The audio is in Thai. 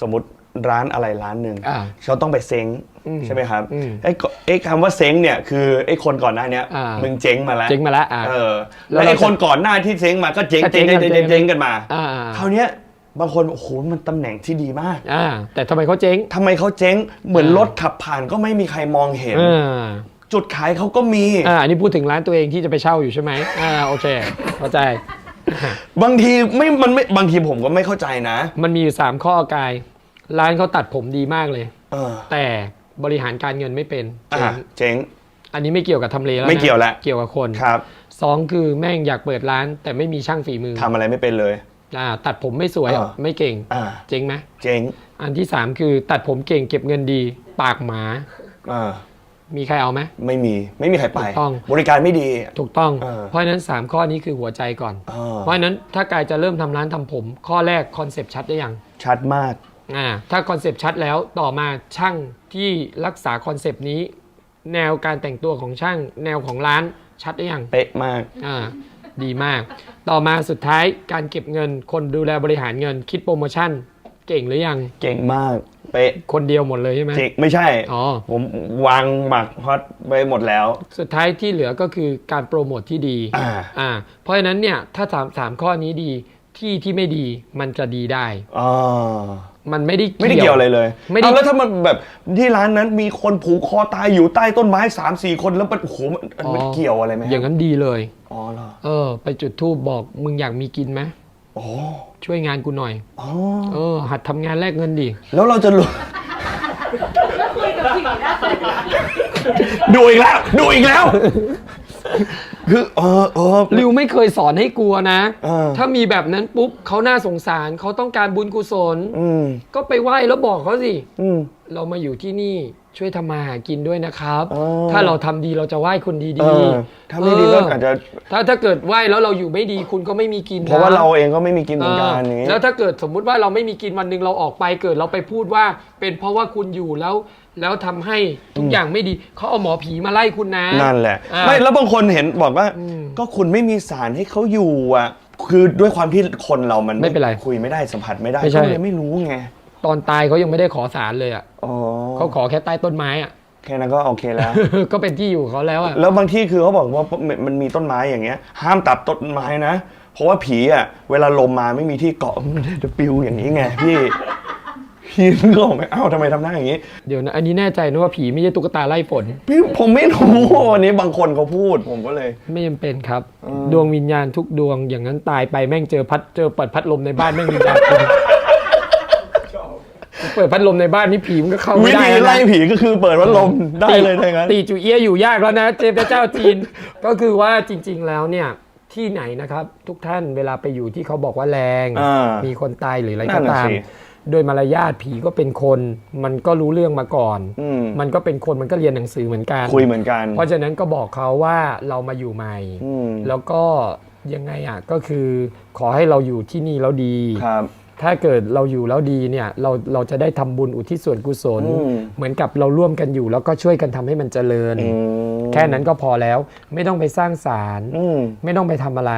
สมมติร้านอะไรร้านหนึ่งอ่าเขาต้องไปเซ้งอืมใช่ไหมครับอืมไอ้ก็ไอ้คำว่าเซ้งเนี่ยคือไอ้คนก่อนหน้าเนี้ยมึ มึงเจ๊งมาแล้วเจ๊งมาแล้วอ่า เออแล้แล้ววเราไอ้คนก่อนหน้าที่เจ๊งมาก็เจ๊งก็เจ๊เจ๊งงกันเจ๊งเจ๊งเจ๊งกันมาอ่าคราวเนี้ยบางคนโอ้โหมันตำแหน่งที่ดีมากอ่า แต่ทำไมเขาเจ๊งทำไมเขาเจ๊งเหมือนอ่ารรถขับผ่านก็ไม่มีใครมองเห็น อ่าจุดขายเขาก็มี อ่าอันนี้พูดถึงร้านตัวเองที่จะไปเช่าอยู่ใช่ไหมอ่าโอเคเข้าใจ บางทีไม่มันไม่บางทีผมก็ไม่เข้าใจนะมันมีอยู่สามข้อกาย ร้านเขาตัดผมดีมากเลย เออแต่บริหารการเงินไม่เป็นอะเจ๊งเจ๊ง อันนี้ไม่เกี่ยวกับทำเลแล้วนะไม่เกี่ยวแล้ว เกี่ยวกับคนครับสองคือแม่งอยากเปิดร้าน แต่ไม่มีช่างฝีมือทำอะไรไม่เป็นเลย อ่าตัดผมไม่สวยอ่า ไม่เก่ง อ่าเจ๊งไหมเจ๊งอันที่สามคือตัดผมเก่งเก็บเงินดี ปากหมา อ่า มีใครเอาไหม ไม่มีไม่มีใครไป ถูกต้อง บริการไม่ดี ถูกต้อง เออ เพราะฉะนั้น 3 ข้อนี้คือหัวใจก่อน อ่าเพราะฉะนั้นถ้ากายจะเริ่มทำร้านทำผม ข้อแรกคอนเซปต์ชัดได้ยังชัดมาก อ่าถ้าคอนเซปต์ชัดแล้วต่อมาช่างที่รักษาคอนเซปต์นี้ แนวการแต่งตัวของช่าง แนวของร้านชัดได้ยัง เป๊ะมาก อ่าดีมาก ต่อมาสุดท้ายการเก็บเงิน คนดูแลบริหารเงินคิดโปรโมชั่น เก่งหรือยัง เก่งมาก เป๊ะคนเดียวหมดเลยใช่ไหมจริงไม่ใช่อ๋อผมวางหมักฮอตไปหมดแล้ว สุดท้ายที่เหลือก็คือการโปรโมทที่ดีอ่าอ่าเพราะฉะนั้นเนี่ยถ้าสามสามข้อนี้ดีที่ที่ไม่ดีมันจะดีได้อ่ามันไม่ได้ไม่ได้เกี่ยวอะไรเลยไม่ได้เอาแล้วถ้ามันแบบที่ร้านนั้นมีคนผูกคอตายอยู่ใต้ต้นไม้สามสี่คนแล้วมันโอ้โหมันมันเกี่ยวอะไรไหมอย่างนั้นดีเลยอ๋อเหรอเออ ไปจุดทูบบอกมึงอยากมีกินไหม อ๋อช่วยงานกูหน่อยอ๋อเออ หัดทำงานแลกเงินดิแล้วเราจะรู้ คุยกับผีได้เลยดูอีกแล้ว ดูอีกแล้ว คือเออเออ ริวไม่เคยสอนให้กลัวนะ เออ ถ้ามีแบบนั้นปุ๊บเขาน่าสงสารเขาต้องการบุญกุศล อืมก็ไปไหว้แล้วบอกเขาสิ อืม เรามาอยู่ที่นี่ ช่วยทำมาหากินด้วยนะครับ อ๋อ ถ้าเราทำดีเราจะไหว้คนดีเอดีอถ้าไม่ดีก็อาจจะ ถ้าถ้าเกิดไหว้แล้วเราอยู่ไม่ดีคุณก็ไม่มีกินเพราะว่านะเราเองก็ไม่มีกินเหมือนกันเออนี้ แล้วถ้าเกิดสมมุติว่าเราไม่มีกินวันหนึ่งเราออกไปเกิดเราไปพูดว่า เป็นเพราะว่าคุณอยู่แล้วแล้วทำให้ทุกอย่างไม่ดีเขาเอาหมอผีมาไล่คุณนะนั่นแหละ อ่า ไม่แล้วบางคนเห็นบอกว่าอืมก็คุณไม่มีสารให้เขาอยู่อะ คือด้วยความที่คนเรามันไม่เป็นไรคุยไม่ได้สัมผัสไม่ได้ไม่ใช่ ก็เลยไม่รู้ไงตอนตายเขายังไม่ได้ขอสารเลยอะ อ๋อ เขาขอแค่ใต้ต้นไม้อะแค่นั้นก็โอเคแล้ว ก็เป็นที่อยู่เขาแล้วอะแล้วบางที่คือเขาบอกว่ามันมีต้นไม้อย่างเงี้ย ห้ามตัดต้นไม้นะ เพราะว่าผีอะ เวลาลมมาไม่มีที่เกาะมันจะปิวอย่างนี้ไงพี่พี่นึกออกไหมอ้าวทำไมทำหน้าอย่างนี้ เดี๋ยวนะ อันนี้แน่ใจนะว่าผีไม่ใช่ตุ๊กตาไล่ฝน พี่ผมไม่รู้วันนี้บางคนเขาพูดผมก็เลย ไม่จำเป็นครับเออดวงวิญญาณทุกดวงอย่างนั้นตายไปแม่งเจอพัดเจอเปิดพัดลมในบ้านแม่งวิญญาณคุณ เปิดพัดลมในบ้านนี่ผีมันก็เข้าวิไม่ได้ธีแล้วไล่นะผีก็คือเปิดวัดลมได้เลยถ้างั้น ตีจูเอียอยู่ยากแล้วนะเจพระเจ้าจีน ก็คือว่าจริง ๆ แล้วเนี่ยที่ไหนนะครับ ทุกท่านเวลาไปอยู่ที่เขาบอกว่าแรง อ่ามีคนตายหรืออะไรนั่ก็นน่ะตาม สิโดยมารยาทผีก็เป็นคน มันก็รู้เรื่องมาก่อนอืมมันก็เป็นคนมันก็เรียนหนังสือเหมือนกัน คุยเหมือนกัน เพราะฉะนั้นก็บอกเขาว่าเรามาอยู่ใหม่ อืม แล้วก็ยังไงอะก็คือขอให้เราอยู่ที่นี่แล้วดี ครับ ถ้าเกิดเราอยู่แล้วดีเนี่ยเราเราจะได้ทำบุญอุทิศส่วนกุศล อืม เหมือนกับเราร่วมกันอยู่แล้วก็ช่วยกันทำให้มันเจริญอืมแค่นั้นก็พอแล้วไม่ต้องไปสร้างศาลอืม ไม่ต้องไปทำอะไร